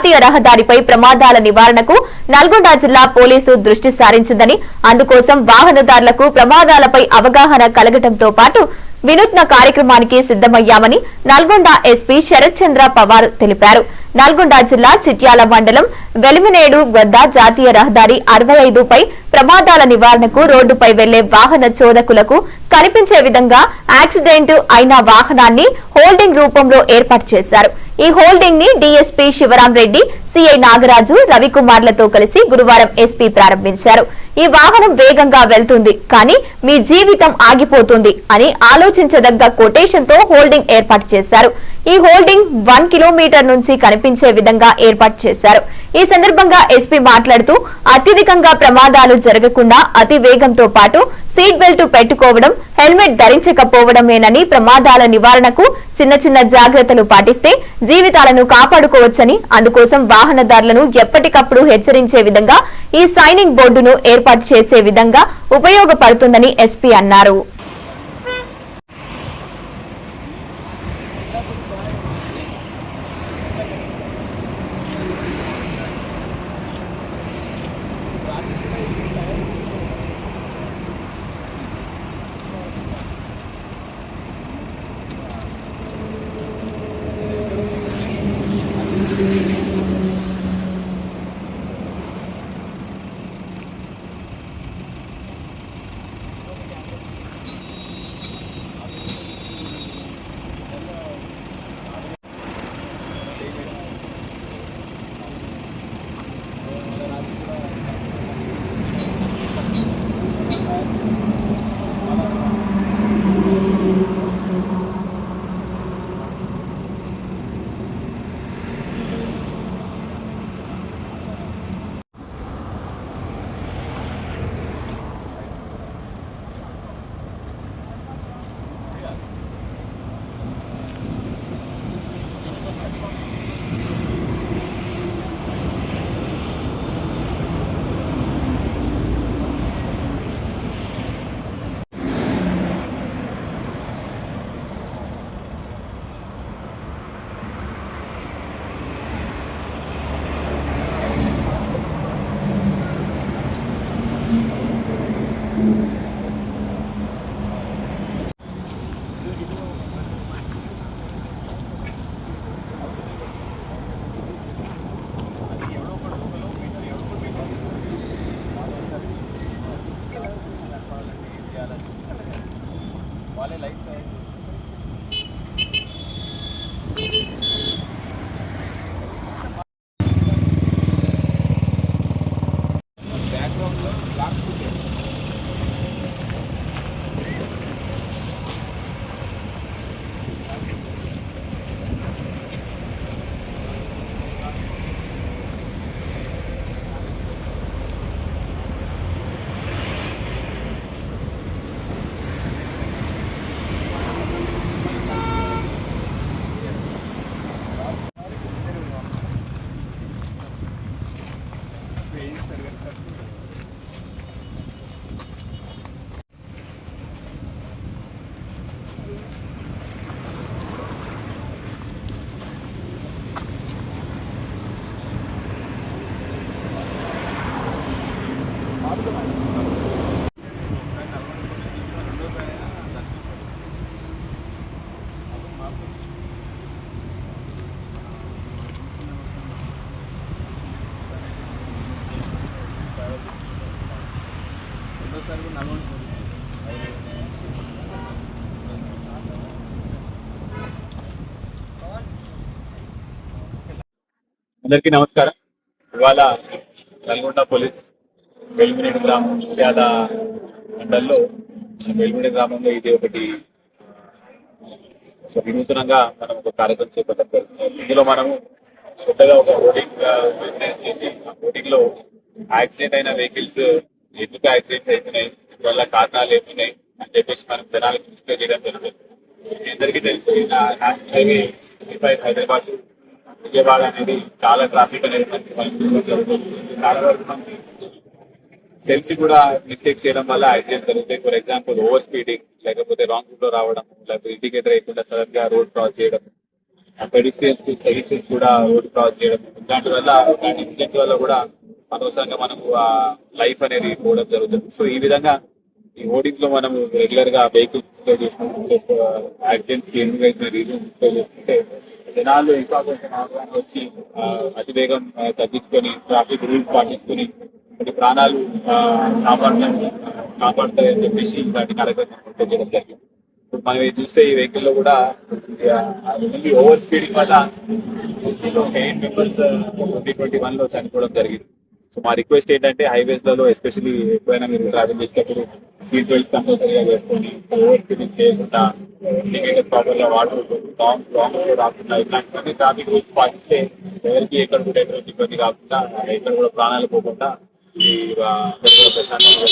జాతీయ రహదారిపై ప్రమాదాల నివారణకు నల్గొండ జిల్లా పోలీసు దృష్టి సారించిందని అందుకోసం వాహనదారులకు ప్రమాదాలపై అవగాహన కలగటంతో పాటు వినూత్న కార్యక్రమానికి సిద్దమయ్యామని నల్గొండ ఎస్పీ శరత్ చంద్ర పవార్ తెలిపారు. నల్గొండ జిల్లా చిట్యాల మండలం వెలిమినేడు వద్ద జాతీయ రహదారి అరవై ఐదుపై ప్రమాదాల నివారణకు రోడ్డుపై వెళ్ళే వాహన చోదకులకు కనిపించే విధంగా యాక్సిడెంట్ అయిన వాహనాన్ని హోల్డింగ్ రూపంలో ఏర్పాటు చేశారు. ఈ హోల్డింగ్ని డిఎస్పీ శివరాం రెడ్డి సిఐ నాగరాజు రవికుమార్లతో కలిసి గురువారం ఎస్పీ ప్రారంభించారు. ఈ వాహనం వేగంగా వెళ్తుంది కానీ మీ జీవితం ఆగిపోతుంది అని ఆలోచించదగ్గ కొటేషన్తో హోల్డింగ్ ఏర్పాటు చేశారు. ఈ హోల్డింగ్ వన్ కిలోమీటర్ నుంచి కనిపించే విధంగా ఏర్పాటు చేశారు. ఈ సందర్భంగా ఎస్పీ మాట్లాడుతూ అత్యధికంగా ప్రమాదాలు జరగకుండా అతి వేగంతో పాటు సీట్ బెల్ట్ పెట్టుకోవడం హెల్మెట్ ధరించకపోవడమేనని ప్రమాదాల నివారణకు చిన్న చిన్న జాగ్రత్తలు పాటిస్తే జీవితాలను కాపాడుకోవచ్చని అందుకోసం వాహనదారులను ఎప్పటికప్పుడు హెచ్చరించే విధంగా ఈ సైనింగ్ బోర్డును ఏర్పాటు చేసే విధంగా ఉపయోగపడుతుందని ఎస్పీ అన్నారు. అందరికీ నమస్కారం. ఇవాళ నల్గొండ పోలీస్ వెలుగునేడు గ్రామం పేద మండల్లో వెలుగునేడు గ్రామంలో ఇది ఒకటి. వినూతనంగా మనం ఒక కార్యక్రమం చేపట్టాం ఇందులో మనము కొత్తగా ఒక ఓటింగ్ చేసి ఆ ఓటింగ్లో యాక్సిడెంట్ అయిన వెహికల్స్ ఎందుకు యాక్సిడెంట్స్ అవుతున్నాయి వల్ల కారణాలు ఏమున్నాయి అని చెప్పేసి మనం జనాలకు డిస్ప్లే చేయడం జరుగుతుంది. అందరికీ తెలుసు national highway five Hyderabad Vijayawada అనేది చాలా ట్రాఫిక్ అనేది చాలా వరకు మనకి తెలిసి కూడా మిస్టేక్స్ చేయడం వల్ల యాక్సిడెంట్ జరుగుతాయి ఫర్ ఎగ్జాంపుల్ ఓవర్ స్పీడింగ్ లేకపోతే రాంగ్ రూట్లో రావడం లేకపోతే ఇండికేటర్ వేయకుండా సడన్గా రోడ్ క్రాస్ చేయడం పెడిస్ట్రియన్స్ పెడిస్ట్రియన్స్ కూడా రోడ్ క్రాస్ చేయడం ఇలాంటి వల్ల ఇన్సిడెంట్స్ వల్ల కూడా అనవసరంగా మనకు ఆ లైఫ్ అనేది పోవడం జరుగుతుంది. సో ఈ విధంగా ఈ హోర్డింగ్స్లో మనం రెగ్యులర్గా వెహికల్స్లో చేసుకుంటూ యాక్సిడెంట్స్ ఎన్ని రీజన్ చేసుకుంటే జనాలు ఇంకా కొంచెం వచ్చి అతివేగం అతి వేగం తగ్గించుకొని ట్రాఫిక్ రూల్స్ పాటించుకొని కొన్ని ప్రాణాలు కాపాడుతాయి కాపాడడం కాపాడుతాయని చెప్పేసి ఇలాంటి కార్యక్రమం చేయడం జరిగింది. ఇప్పుడు మనం చూస్తే ఈ వెహికల్లో కూడా ఓవర్ స్పీడింగ్ వల్ల ఎయిట్ మెంబర్స్ ట్వంటీ ట్వంటీ వన్లో చనిపోవడం జరిగింది. సో మా రిక్వెస్ట్ ఏంటంటే హైవేస్లలో ఎస్పెషల్లీ ఎప్పుడైనా మీరు ట్రావెల్ చేసేటప్పుడు సీట్ బెల్ట్ కంపల్సరీగా వేసుకొని ఓవర్ చేయకుండా ఇండికేటర్ ప్రాపర్ వాటర్ లాంగ్ లాంగ్లో రాకుండా ఇలాంటివన్నీ ట్రాఫిక్ రూల్స్ పాటిస్తే ఎవరికి ఎక్కడ కూడా ఎటువంటి ఇబ్బంది కాకుండా ఎక్కడ కూడా ప్రాణాలు పోకుండా ఈ ప్రశాంతంగా